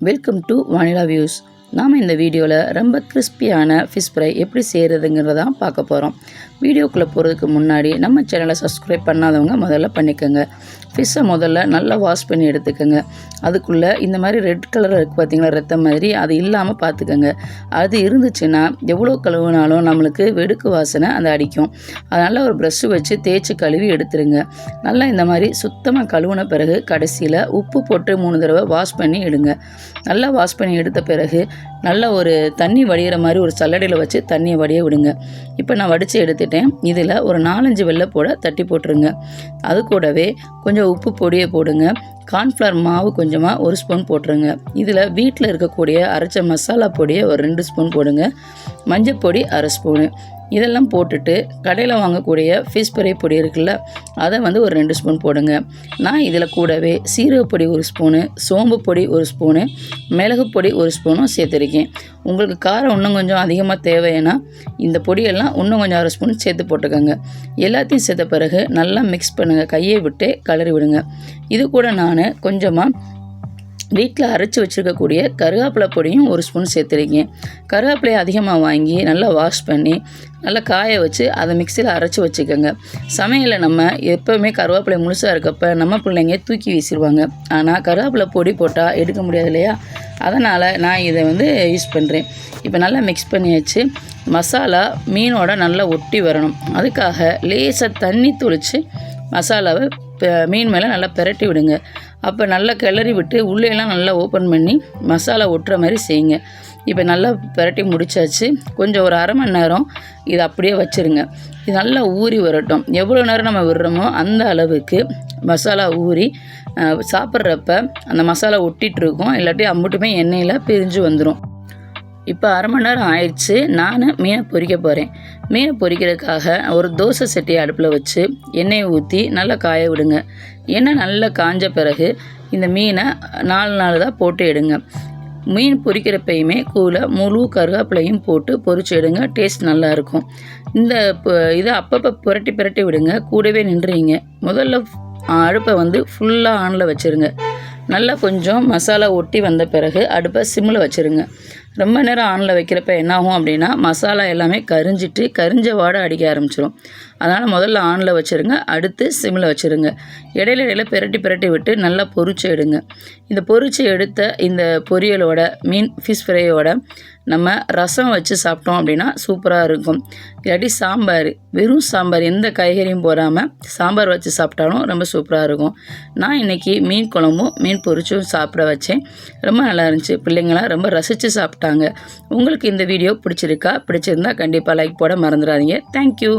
Welcome to வானிலா views நாம் இந்த வீடியோவில் ரொம்ப கிறிஸ்பியான ஃபிஷ் ஃப்ரை எப்படி செய்கிறதுங்கிறதான் பார்க்க போகிறோம் வீடியோக்குள்ளே போகிறதுக்கு முன்னாடி நம்ம சேனலை சப்ஸ்கிரைப் பண்ணாதவங்க முதல்ல பண்ணிக்கோங்க. ஃபிஷ்ஷை முதல்ல நல்லா வாஷ் பண்ணி எடுத்துக்கோங்க. அதுக்குள்ளே இந்த மாதிரி ரெட் கலர் இருக்குது பார்த்தீங்களா ரத்தம் மாதிரி அது இல்லாமல் பார்த்துக்கோங்க அது இருந்துச்சுன்னா எவ்வளோ கழுவுனாலும் நம்மளுக்கு வெடுக்கு வாசனை அதை அடிக்கும். அதனால் ஒரு ப்ரஷ்ஷு வச்சு தேய்ச்சி கழுவி எடுத்துருங்க. நல்லா இந்த மாதிரி சுத்தமாக கழுவுன பிறகு கடைசியில் உப்பு போட்டு மூணு தடவை வாஷ் பண்ணி எடுங்க. நல்லா வாஷ் பண்ணி எடுத்த பிறகு நல்ல ஒரு தண்ணி வடிகிற மாதிரி ஒரு சல்லடையில் வச்சு தண்ணியை வடிய விடுங்க. இப்போ நான் வடித்து எடுத்துட்டேன். இதில் ஒரு நாலஞ்சு வெள்ளைப்பூடை தட்டி போட்டுருங்க. அது கூடவே கொஞ்சம் உப்பு பொடியை போடுங்க. கார்ன்ஃப்ளவர் மாவு கொஞ்சமாக ஒரு ஸ்பூன் போட்டுருங்க. இதில் வீட்டில் இருக்கக்கூடிய அரைச்ச மசாலா பொடியை ஒரு ரெண்டு ஸ்பூன் போடுங்க. மஞ்சள் பொடி அரை ஸ்பூனு. இதெல்லாம் போட்டுட்டு கடையில் வாங்கக்கூடிய ஃபிஷ் ஃப்ரை பொடி இருக்குல்ல அதை வந்து ஒரு ரெண்டு ஸ்பூன் போடுங்க. நான் இதில் கூடவே சீரக பொடி ஒரு ஸ்பூனு சோம்பு பொடி ஒரு ஸ்பூனு மிளகு பொடி ஒரு ஸ்பூனும் சேர்த்துருக்கேன். உங்களுக்கு காரம் இன்னும் கொஞ்சம் அதிகமாக தேவைன்னா இந்த பொடியெல்லாம் இன்னும் கொஞ்சம் அரை ஸ்பூன் சேர்த்து போட்டுக்கோங்க. எல்லாத்தையும் சேர்த்த பிறகு நல்லா மிக்ஸ் பண்ணுங்கள் கையை விட்டு கலரி விடுங்க. இது கூட நான் கொஞ்சமாக வீட்டில் அரைச்சி வச்சுருக்கக்கூடிய கருவேப்பிலை பொடியும் ஒரு ஸ்பூன் சேர்த்துருக்கேன் கருவேப்பிலையை அதிகமாக வாங்கி நல்லா வாஷ் பண்ணி நல்லா காய வச்சு அதை மிக்சியில் அரைச்சி வச்சுக்கோங்க. சமையலில் நம்ம எப்போவுமே கருவேப்பிலை முழுசாக இருக்கப்ப நம்ம பிள்ளைங்க தூக்கி வீசிடுவாங்க. ஆனால் கருவேப்பிலை பொடி போட்டால் எடுக்க முடியாது இல்லையா? அதனால் நான் இதை வந்து யூஸ் பண்ணுறேன் இப்போ நல்லா மிக்ஸ் பண்ணியாச்சு. மசாலா மீனோட நல்லா ஒட்டி வரணும். அதுக்காக லேசாக தண்ணி தொளித்து மசாலாவை மீன் மேலே நல்லா பிரட்டி விடுங்க. அப்போ நல்லா கிளறி விட்டு உள்ளேலாம் நல்லா ஓப்பன் பண்ணி மசாலா ஒட்டுற மாதிரி செய்யுங்க. இப்போ நல்லா பிரட்டி முடிச்சாச்சு. கொஞ்சம் ஒரு அரை மணி நேரம் இதை அப்படியே வச்சுருங்க. இது நல்லா ஊறி வரட்டும். எவ்வளோ நேரம் நம்ம விடுறோமோ அந்த அளவுக்கு மசாலா ஊறி சாப்பிட்றப்ப அந்த மசாலா ஒட்டிகிட்டு இருக்கும். இல்லாட்டி அம்புட்டுமே எண்ணெயில் பிரிஞ்சு வந்துடும் இப்போ அரை மணி நேரம் ஆயிடுச்சு. நான் மீனை பொரிக்க போகிறேன் மீனை பொரிக்கிறதுக்காக ஒரு தோசை சட்டியை அடுப்பில் வச்சு எண்ணெயை ஊற்றி நல்லா காய விடுங்க. எண்ணெய் நல்லா காஞ்ச பிறகு இந்த மீனை நாலு நாள் தான் போட்டு எடுங்க. மீன் பொறிக்கிறப்பையுமே கூட முழு கருவேப்பிலையும் போட்டு பொரிச்சு எடுங்க. டேஸ்ட் நல்லாயிருக்கும் இந்த இதை அப்பப்போ புரட்டி புரட்டி விடுங்க. கூடவே நின்றுறீங்க. முதல்ல அடுப்பை வந்து ஃபுல்லாக ஆனில் வச்சுருங்க. நல்லா கொஞ்சம் மசாலா ஒட்டி வந்த பிறகு அடுப்பை சிம்மில் வச்சுருங்க. ரொம்ப நேரம் ஆனில் வைக்கிறப்ப என்னாகும் அப்படின்னா மசாலா எல்லாமே கரிஞ்சிட்டு கரிஞ்ச வாடை அடிக்க ஆரம்பிச்சிடும் அதனால் முதல்ல ஆனில் வச்சுருங்க அடுத்து சிம்மில் வச்சுருங்க. இடையில இடையில பிரட்டி பிரட்டி விட்டு நல்லா பொறிச்சு எடுங்க. இந்த பொறிச்சு எடுத்த இந்த பொரியலோட மீன் ஃபிஷ் ஃப்ரையோட நம்ம ரசம் வச்சு சாப்பிட்டோம் அப்படின்னா சூப்பராக இருக்கும். இல்லாட்டி சாம்பார் வெறும் சாம்பார் எந்த காய்கறியும் போடாமல் சாம்பார் வச்சு சாப்பிட்டாலும் ரொம்ப சூப்பராக இருக்கும். நான் இன்றைக்கி மீன் குழம்பும் மீன் பொரிச்சும் சாப்பிட வச்சேன். ரொம்ப நல்லா இருந்துச்சு. பிள்ளைங்களாம் ரொம்ப ரசித்து போட்டாங்க உங்களுக்கு இந்த வீடியோ பிடிச்சிருக்கா? பிடிச்சிருந்தா கண்டிப்பாக லைக் போட மறந்துடாதீங்க. தேங்க்யூ